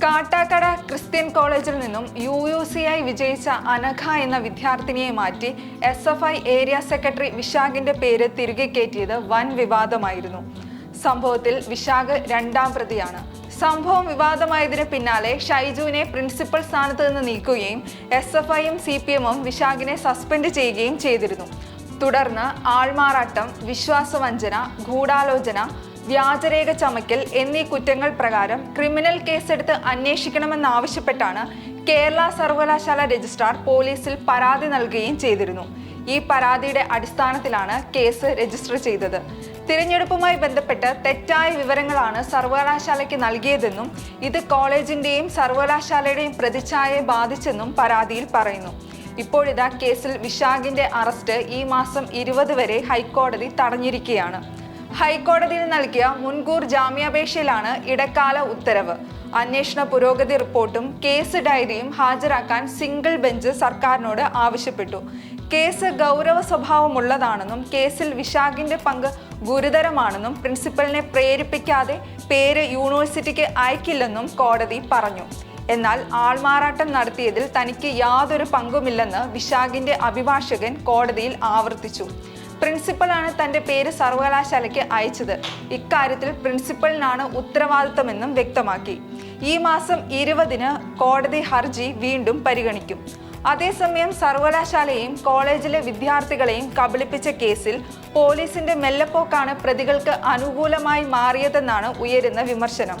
Christian കോളേജിൽ നിന്നും U U C I വിജയിച്ച അനഘ എന്ന വിദ്യാർത്ഥിനിയെ മാറ്റി S F I area secretary വിശാഖിന്റെ പേര് തിരികെ കയറ്റിയത് വൻ വിവാദമായിരുന്നു. സംഭവത്തിൽ വിശാഖ് രണ്ടാം പ്രതിയാണ്. സംഭവം വിവാദമായതിന് പിന്നാലെ ഷൈജുവിനെ പ്രിൻസിപ്പൽ സ്ഥാനത്ത് നിന്ന് നീക്കുകയും എസ് എഫ് ഐയും സി പി എമ്മും വിശാഖിനെ സസ്പെൻഡ് ചെയ്യുകയും ചെയ്തിരുന്നു. തുടർന്ന് ആൾമാറാട്ടം വിശ്വാസവഞ്ചന ഗൂഢാലോചന വ്യാജരേഖ ചമയ്ക്കൽ എന്നീ കുറ്റങ്ങൾ പ്രകാരം ക്രിമിനൽ കേസെടുത്ത് അന്വേഷിക്കണമെന്നാവശ്യപ്പെട്ടാണ് കേരള സർവകലാശാല രജിസ്ട്രാർ പോലീസിൽ പരാതി നൽകുകയും ചെയ്തിരുന്നു. ഈ പരാതിയുടെ അടിസ്ഥാനത്തിലാണ് കേസ് രജിസ്റ്റർ ചെയ്തത്. തിരഞ്ഞെടുപ്പുമായി ബന്ധപ്പെട്ട് തെറ്റായ വിവരങ്ങളാണ് സർവകലാശാലയ്ക്ക് നൽകിയതെന്നും ഇത് കോളേജിന്റെയും സർവകലാശാലയുടെയും പ്രതിച്ഛായയെ ബാധിച്ചെന്നും പരാതിയിൽ പറയുന്നു. ഇപ്പോഴിതാ കേസിൽ വിശാഖിന്റെ അറസ്റ്റ് ഈ മാസം ഇരുപത് വരെ ഹൈക്കോടതി തടഞ്ഞിരിക്കുകയാണ്. ഹൈക്കോടതിയിൽ നൽകിയ മുൻകൂർ ജാമ്യാപേക്ഷയിലാണ് ഇടക്കാല ഉത്തരവ്. അന്വേഷണ പുരോഗതി റിപ്പോർട്ടും കേസ് ഡയറിയും ഹാജരാക്കാൻ സിംഗിൾ ബെഞ്ച് സർക്കാരിനോട് ആവശ്യപ്പെട്ടു. കേസ് ഗൗരവ സ്വഭാവമുള്ളതാണെന്നും കേസിൽ വിശാഖിന്റെ പങ്ക് ഗുരുതരമാണെന്നും പ്രിൻസിപ്പലിനെ പ്രേരിപ്പിക്കാതെ പേര് യൂണിവേഴ്സിറ്റിക്ക് അയക്കില്ലെന്നും കോടതി പറഞ്ഞു. എന്നാൽ ആൾമാറാട്ടം നടത്തിയതിൽ തനിക്ക് യാതൊരു പങ്കുമില്ലെന്ന് വിശാഖിന്റെ അഭിഭാഷകൻ കോടതിയിൽ ആവർത്തിച്ചു. പ്രിൻസിപ്പലാണ് തന്റെ പേര് സർവകലാശാലയ്ക്ക് അയച്ചത്. ഇക്കാര്യത്തിൽ പ്രിൻസിപ്പലിനാണ് ഉത്തരവാദിത്തമെന്നും വ്യക്തമാക്കി. ഈ മാസം ഇരുപതിന് കോടതി ഹർജി വീണ്ടും പരിഗണിക്കും. അതേസമയം സർവകലാശാലയെയും കോളേജിലെ വിദ്യാർത്ഥികളെയും കബളിപ്പിച്ച കേസിൽ പോലീസിന്റെ മെല്ലപ്പോക്കാണ് പ്രതികൾക്ക് അനുകൂലമായി മാറിയതെന്നാണ് ഉയരുന്ന വിമർശനം.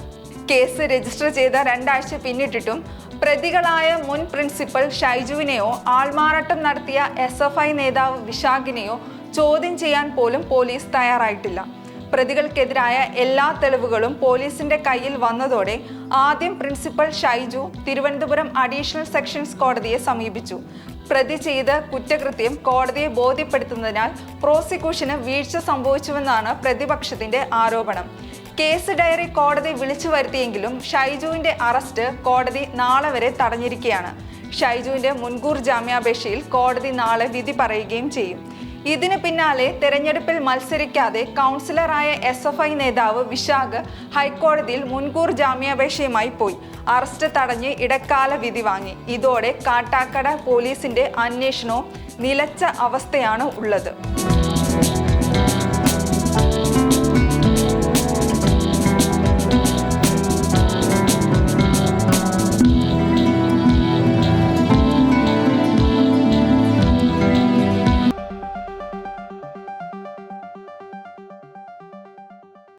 കേസ് രജിസ്റ്റർ ചെയ്ത രണ്ടാഴ്ച പിന്നിട്ടിട്ടും പ്രതികളായ മുൻ പ്രിൻസിപ്പൽ ഷൈജുവിനെയോ ആൾമാറാട്ടം നടത്തിയ എസ് നേതാവ് വിശാഖിനെയോ ചോദ്യം ചെയ്യാൻ പോലും പോലീസ് തയ്യാറായിട്ടില്ല. പ്രതികൾക്കെതിരായ എല്ലാ തെളിവുകളും പോലീസിന്റെ കയ്യിൽ വന്നതോടെ ആദ്യം principal Shaiju Thiruvananthapuram additional sessions കോടതിയെ സമീപിച്ചു. പ്രതി ചെയ്ത കുറ്റകൃത്യം കോടതിയെ ബോധ്യപ്പെടുത്തുന്നതിനാൽ പ്രോസിക്യൂഷന് വീഴ്ച സംഭവിച്ചുവെന്നാണ് പ്രതിപക്ഷത്തിന്റെ ആരോപണം. കേസ് ഡയറി കോടതി വിളിച്ചു വരുത്തിയെങ്കിലും ഷൈജുവിന്റെ അറസ്റ്റ് കോടതി നാളെ വരെ തടഞ്ഞിരിക്കുകയാണ്. ഷൈജുവിന്റെ മുൻകൂർ ജാമ്യാപേക്ഷയിൽ കോടതി നാളെ വിധി പറയുകയും ചെയ്യും. ഇതിന് പിന്നാലെ തെരഞ്ഞെടുപ്പിൽ മത്സരിക്കാതെ കൗൺസിലറായ എസ് എഫ് ഐ നേതാവ് വിശാഖ് ഹൈക്കോടതിയിൽ മുൻകൂർ ജാമ്യാപേക്ഷയുമായി പോയി. അറസ്റ്റ് തടഞ്ഞ് ഇടക്കാല വിധി വാങ്ങി. ഇതോടെ കാട്ടാക്കട പോലീസിന്റെ അന്വേഷണവും നിലച്ച അവസ്ഥയാണ് ഉള്ളത്.